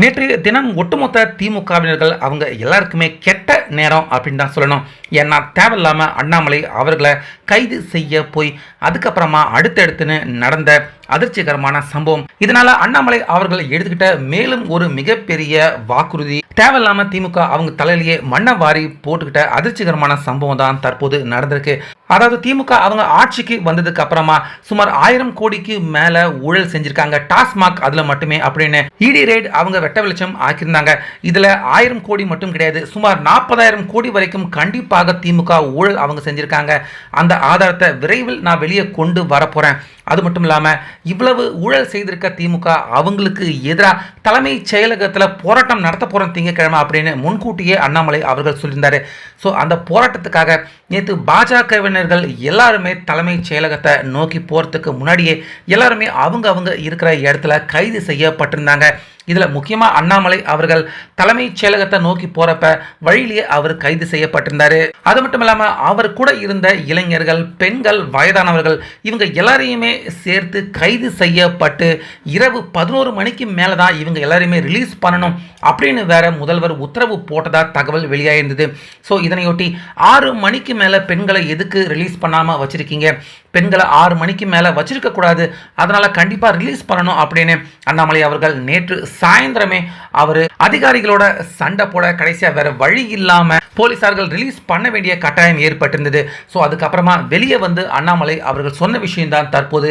நேற்றைய தினம் ஒட்டுமொத்த திமுகவினர்கள் அவங்க எல்லாருக்குமே கெட்ட நேரம் அப்படின்னு தான் சொல்லணும். ஏன்னா தேவையில்லாமல் அண்ணாமலை அவர்களை கைது செய்ய போய் அதுக்கப்புறமா அடுத்தடுத்துன்னு நடந்த அதிர்ச்சிகரமான சம்பவம். இதனால அண்ணாமலை அவர்கள் எடுத்துக்கிட்ட மேலும் ஒரு மிகப்பெரிய வாக்குறுதி தேவையில்லாமல் திமுக அவங்க தலையிலேயே மண்ணை வாரி போட்டுக்கிட்ட அதிர்ச்சிகரமான சம்பவம் தான் தற்போது நடந்திருக்கு. அதாவது திமுக அவங்க ஆட்சிக்கு வந்ததுக்கு அப்புறமா சுமார் ஆயிரம் கோடிக்கு மேல ஊழல் செஞ்சிருக்காங்க. டாஸ்மாக் அதுல மட்டுமே அப்படின்னு இடி ரேட் அவங்க வெட்ட வெளிச்சம் ஆக்கியிருந்தாங்க. இதுல ஆயிரம் கோடி மட்டும் கிடையாது. சுமார் நாற்பதாயிரம் கோடி வரைக்கும் கண்டிப்பாக திமுக ஊழல் அவங்க செஞ்சிருக்காங்க. அந்த ஆதாரத்தை விரைவில் நான் வெளியே கொண்டு வரப்போறேன் அது மட்டும் இல்லாமல் இவ்வளவு ஊழல் செய்திருக்க திமுக அவங்களுக்கு எதிராக தலைமைச் செயலகத்தில் போராட்டம் நடத்த போகிறோம் திங்கக்கிழமை அப்படின்னு முன்கூட்டியே அண்ணாமலை அவர்கள் சொல்லியிருந்தார். ஸோ அந்த போராட்டத்துக்காக நேற்று பாஜகவினர்கள் எல்லாருமே தலைமைச் செயலகத்தை நோக்கி போகிறதுக்கு முன்னாடியே எல்லாருமே அவங்க அவங்க இருக்கிற இடத்துல கைது செய்யப்பட்டிருந்தாங்க. இதில் முக்கியமாக அண்ணாமலை அவர்கள் தலைமைச் செயலகத்தை நோக்கி போகிறப்ப வழியிலேயே அவர் கைது செய்யப்பட்டிருந்தார். அது மட்டும் இல்லாமல் அவர் கூட இருந்த இளைஞர்கள் பெண்கள் வயதானவர்கள் இவங்க எல்லாரையுமே சேர்த்து கைது செய்யப்பட்டு இரவு பதினோரு மணிக்கு மேலே தான் இவங்க எல்லாரையுமே ரிலீஸ் பண்ணணும் அப்படின்னு வேற முதல்வர் உத்தரவு போட்டதாக தகவல் வெளியாயிருந்தது. ஸோ இதனையொட்டி ஆறு மணிக்கு மேலே பெண்களை எதுக்கு ரிலீஸ் பண்ணாமல் வச்சுருக்கீங்க? பெண்களை ஆறு மணிக்கு மேலே வச்சிருக்கக்கூடாது அதனால் கண்டிப்பாக ரிலீஸ் பண்ணணும் அப்படின்னு அண்ணாமலை அவர்கள் நேற்று சாயந்தரமே அவர் அதிகாரிகளோட சண்டை போட கடைசியாக வேற வழி இல்லாமல் போலீசார்கள் ரிலீஸ் பண்ண வேண்டிய கட்டாயம் ஏற்பட்டிருந்தது. ஸோ அதுக்கப்புறமா வெளியே வந்து அண்ணாமலை அவர்கள் சொன்ன விஷயம்தான் தற்போது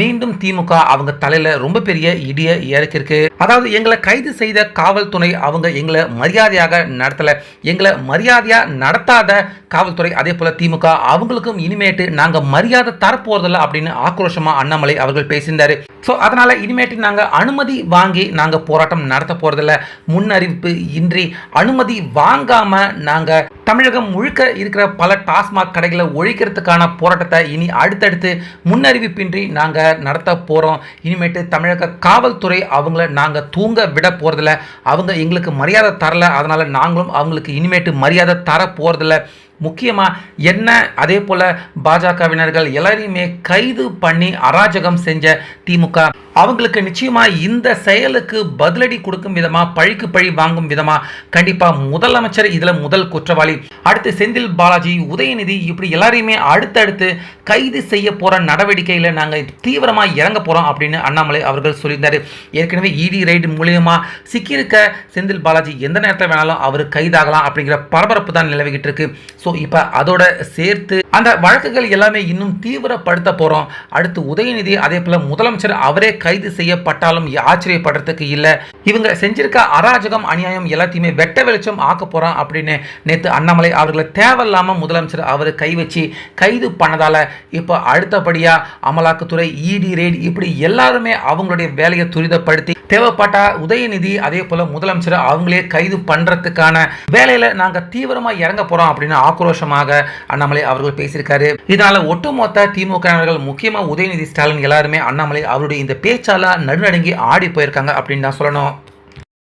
மீண்டும் திமுக அவங்க தலையில் ரொம்ப பெரிய இடிய இறக்கிருக்கு அதாவது எங்களை கைது செய்த காவல்துறை அவங்க எங்களை மரியாதையாக நடத்தலை. எங்களை மரியாதையாக நடத்தாத காவல்துறை அதே போல் திமுக அவங்களுக்கும் இனிமேட்டு நாங்கள் மரியாதை தரப்போறதில்ல அப்படின்னு ஆக்ரோஷமாக அண்ணாமலை அவர்கள் பேசியிருந்தாரு. ஸோ அதனால் இனிமேட்டு நாங்கள் அனுமதி வாங்கி நாங்கள் போராட்டம் நடத்த போகிறதில்ல முன்னறிவிப்பு இன்றி அனுமதி வாங்காமல் நாங்கள் தமிழகம் முழுக்க இருக்கிற பல டாஸ்மாக் கடைகளை ஒழிக்கிறதுக்கான போராட்டத்தை இனி அடுத்தடுத்து முன்னறிவிப்பின்றி நாங்கள் நடத்த போகிறோம் இனிமேட்டு தமிழக காவல்துறை அவங்கள நாங்கள் தூங்க விட போகிறதில்ல அவங்க எங்களுக்கு மரியாதை தரல. அதனால் நாங்களும் அவங்களுக்கு இனிமேட்டு மரியாதை தர போகிறதில்ல முக்கியமாக என்ன? அதே போல் பாஜகவினர்கள் எல்லாரையுமே கைது பண்ணி அராஜகம் செஞ்ச திமுக muka அவங்களுக்கு நிச்சயமாக இந்த செயலுக்கு பதிலடி கொடுக்கும் விதமாக பழிக்கு பழி வாங்கும் விதமாக கண்டிப்பாக முதலமைச்சர் இதில் முதல் குற்றவாளி. அடுத்து செந்தில் பாலாஜி உதயநிதி இப்படி எல்லாரையுமே அடுத்தடுத்து கைது செய்ய போகிற நடவடிக்கையில் நாங்கள் தீவிரமாக இறங்க போகிறோம் அப்படின்னு அண்ணாமலை அவர்கள் சொல்லியிருந்தார். ஏற்கனவே இடி ரைடு மூலியமாக சிக்கியிருக்க செந்தில் பாலாஜி எந்த நேரத்தில் வேணாலும் அவர் கைதாகலாம் அப்படிங்கிற பரபரப்பு தான் நிலவிக்கிட்டு இருக்கு. ஸோ இப்போ அதோட சேர்த்து அந்த வழக்குகள் எல்லாமே இன்னும் தீவிரப்படுத்த போகிறோம் அடுத்து உதயநிதி அதே போல் முதலமைச்சர் அவரே கைது செய்யப்பட்டாலும் ஆச்சரியப்படுறதுக்கு இல்லை. இவங்க செஞ்சிருக்க அராஜகம் அநியாயம் எல்லாத்தையுமே வெட்ட வெளிச்சம் ஆக்க போகிறோம் அப்படின்னு நேற்று அண்ணாமலை அவர்களை தேவையில்லாமல் முதலமைச்சர் அவர் கை வச்சு கைது பண்ணதால் இப்போ அடுத்தபடியாக அமலாக்கத்துறை இடி ரெய்டு இப்படி எல்லாருமே அவங்களுடைய வேலையை துரிதப்படுத்தி தேவைப்பட்டா உதயநிதி அதே போல் முதலமைச்சர் அவங்களே கைது பண்ணுறதுக்கான வேலையில் நாங்கள் தீவிரமாக இறங்க போகிறோம் அப்படின்னு ஆக்ரோஷமாக அண்ணாமலை அவர்கள் பேசியிருக்காரு. இதனால ஒட்டுமொத்த திமுக முக்கியமாக உதயநிதி ஸ்டாலின் எல்லாருமே அண்ணாமலை அவருடைய இந்த பேச்சாலா நடுநடுங்கி ஆடி போயிருக்காங்க அப்படின்னு தான் சொல்லணும்.